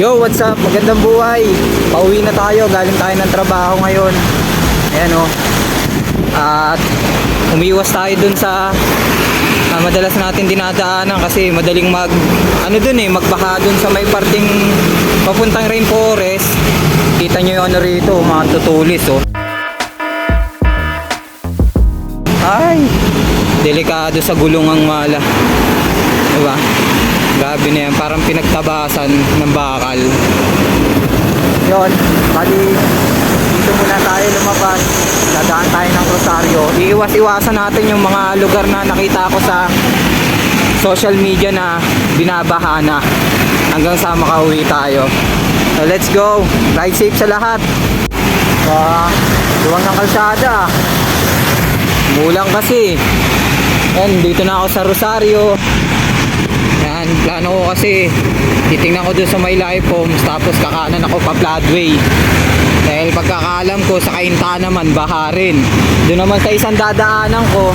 Yo, what's up? Magandang buhay. Pauwi na tayo. Galing tayo ng trabaho ngayon. Ayan o. At umiwas tayo dun sa ah, madalas natin dinadaanan kasi madaling mag ano dun eh, magbaha dun sa may parting papuntang rainforest. Kita nyo yung ano rito, mga tutulis oh. Ay, delikado sa gulong ang mala. Diba? Grabe na yan, parang pinagtabasan ng bakal. Yon, bali dito muna tayo lumabas. Dadaan tayo ng Rosario. Iiwas-iwasan natin yung mga lugar na nakita ko sa social media na binabaha na hanggang sa makauwi tayo. So let's go. Ride safe sa lahat. Ah, luwang ng kalsada. Mulang kasi. Yan, dito na ako sa Rosario. Yan, plano ko kasi titingnan ko doon sa may life homes tapos kakanan ako pa Floodway. Dahil pagkakaalam ko sa Kainta naman, baha rin. Doon naman sa isang dadaanan ko,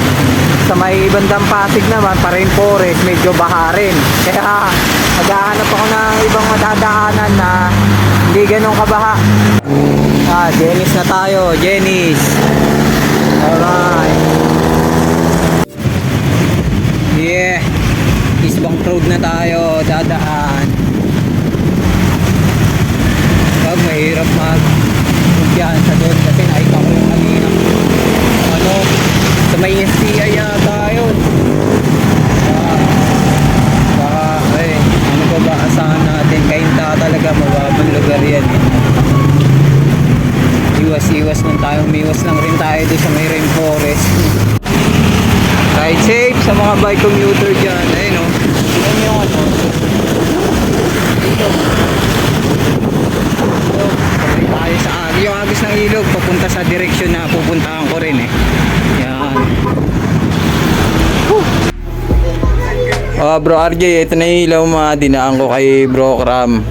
sa may bandang Pasig naman, pa Forest, medyo baha rin. Kaya maghahanap ako ng ibang madadaanan na hindi ganun kabaha. Ah, Jenny's na tayo, Jenny's. Alright. Yeah. Eastbank Road na tayo, dadaan. Pag mahirap mag kumpiyansa doon kasi nakita ko yung kanina. Ano, sa may STI yata yun. Ah, Baka, eh, ano pa ba asahan natin? Kainta talaga, mababang lugar yan eh. Iwas-iwas lang tayo, umiwas lang rin tayo doon sa may rainforest. Ride safe sa mga bike commuter dyan. Ayun o. Ayun yung ano. Dito. So, sabay tayo sa agis. Yung agis ng ilog papunta sa direksyon na pupuntahan ko rin eh. Yan. Oh, bro RJ, ito na yung ilaw mga dinaan ko kay bro Kram.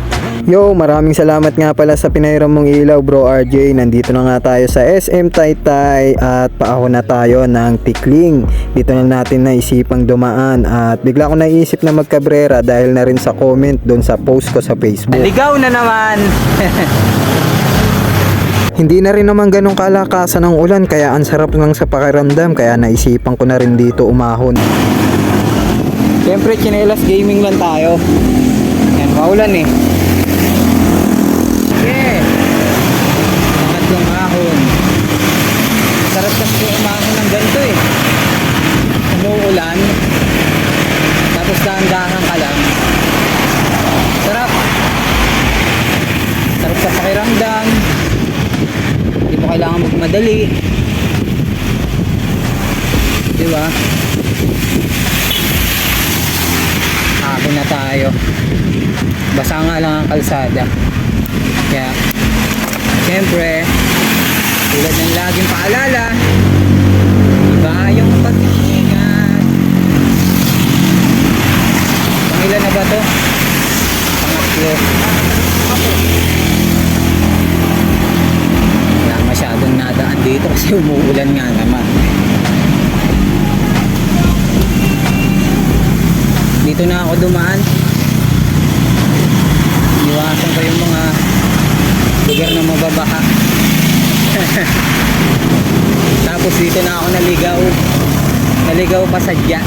Yo, maraming salamat nga pala sa pinahiram mong ilaw bro RJ. Nandito na nga tayo sa SM Taytay at paahon na tayo ng Tikling. Dito na natin naisipang dumaan at bigla ko naisip na magkabrera dahil na rin sa comment doon sa post ko sa Facebook. Ligaw na naman! Hindi na rin naman ganong kalakasan ng ulan kaya ang sarap lang sa pakiramdam kaya naisipan ko na rin dito umahon. Siyempre, chinelas gaming lang tayo. Yan, maulan eh. Yeah. Angat yung ahon. Sarap kasi umahon ng ganito eh. Umuulan. Tapos dahan-dahan ka lang. Sarap. Sarap sa pakiramdam. Hindi mo kailangan magmadali. Di ba? Hapon na tayo. Basa nga lang ang kalsada. Kaya, siyempre, tulad ng laging paalala, iba yung pag-iingat. Pangilan na ba to? Pangatlo. Kasi umuulan nga naman. Dito na ako dumaan. Iwasan ko yung mga lugar na mababaha. Tapos dito na ako naligaw. Naligaw pa sadya.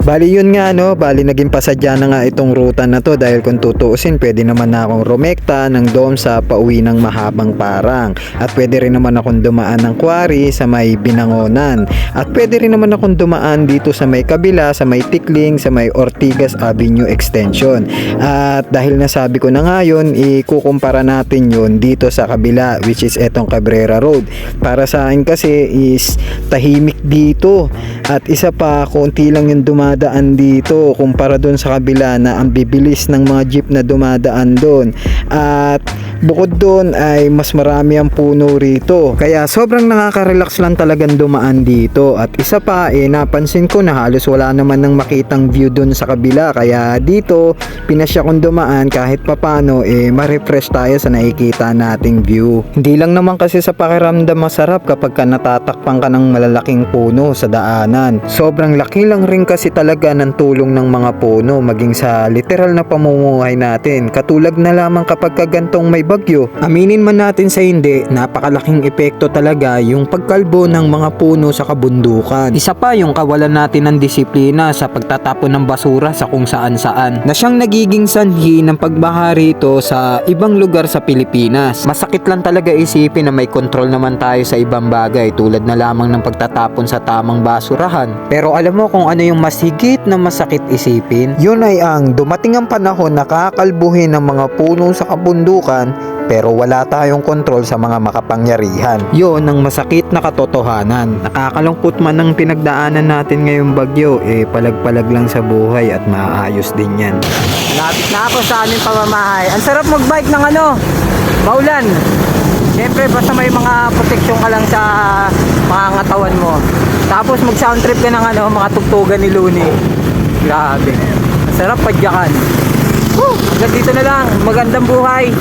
Bali yun nga no, bali naging pasadya na nga itong ruta na to dahil kung tutuusin pwede naman na akong rumekta ng dom sa pauwi ng mahabang parang. At pwede rin naman akong dumaan ng quarry sa may binangonan. At pwede rin naman akong dumaan dito sa may kabila, sa may tikling, sa may Ortigas Avenue Extension. At dahil nasabi ko na nga yun, ikukumpara natin yun dito sa kabila which is etong Cabrera Road. Para sa akin kasi is tahimik dito. At isa pa konti lang yung dumadaan dito kumpara doon sa kabila na ang bibilis ng mga jeep na dumadaan doon at Bukod doon ay mas marami ang puno rito. Kaya sobrang nakaka-relax lang talagang dumaan dito. At isa pa eh napansin ko na halos wala naman nang makitang view doon sa kabila. Kaya dito pinasya kong dumaan kahit papano eh ma-refresh tayo sa nakikita nating view. Hindi lang naman kasi sa pakiramdam masarap kapag ka natatakpan ka ng malalaking puno sa daanan. Sobrang laki lang rin kasi talaga ng tulong ng mga puno maging sa literal na pamumuhay natin. Katulad na lamang kapag kagantong may bagyo. Aminin man natin sa hindi, napakalaking epekto talaga yung pagkalbo ng mga puno sa kabundukan. Isa pa yung kawalan natin ng disiplina sa pagtatapon ng basura sa kung saan saan na siyang nagiging sanhi ng pagbaha rito sa ibang lugar sa Pilipinas. Masakit lang talaga isipin na may kontrol naman tayo sa ibang bagay tulad na lamang ng pagtatapon sa tamang basurahan. Pero alam mo kung ano yung mas higit na masakit isipin? Yun ay ang dumating ang panahon na kakalbuhin ng mga puno sa kabundukan pero wala tayong kontrol sa mga makapangyarihan. Yun ang masakit na katotohanan. Nakakalungkot man ang pinagdaanan natin ngayong bagyo, eh palag-palag lang sa buhay at maaayos din yan. Lapit na ako sa aming pamamahay. Ang sarap mag-bike ng ano, maulan. Siyempre, basta may mga proteksyon ka lang sa mga ngatawan mo. Tapos mag-sound trip ka ng ano, mga tugtugan ni Looney. Grabe. Ang sarap padyakan. Woo! Hanggang dito na lang. Magandang buhay.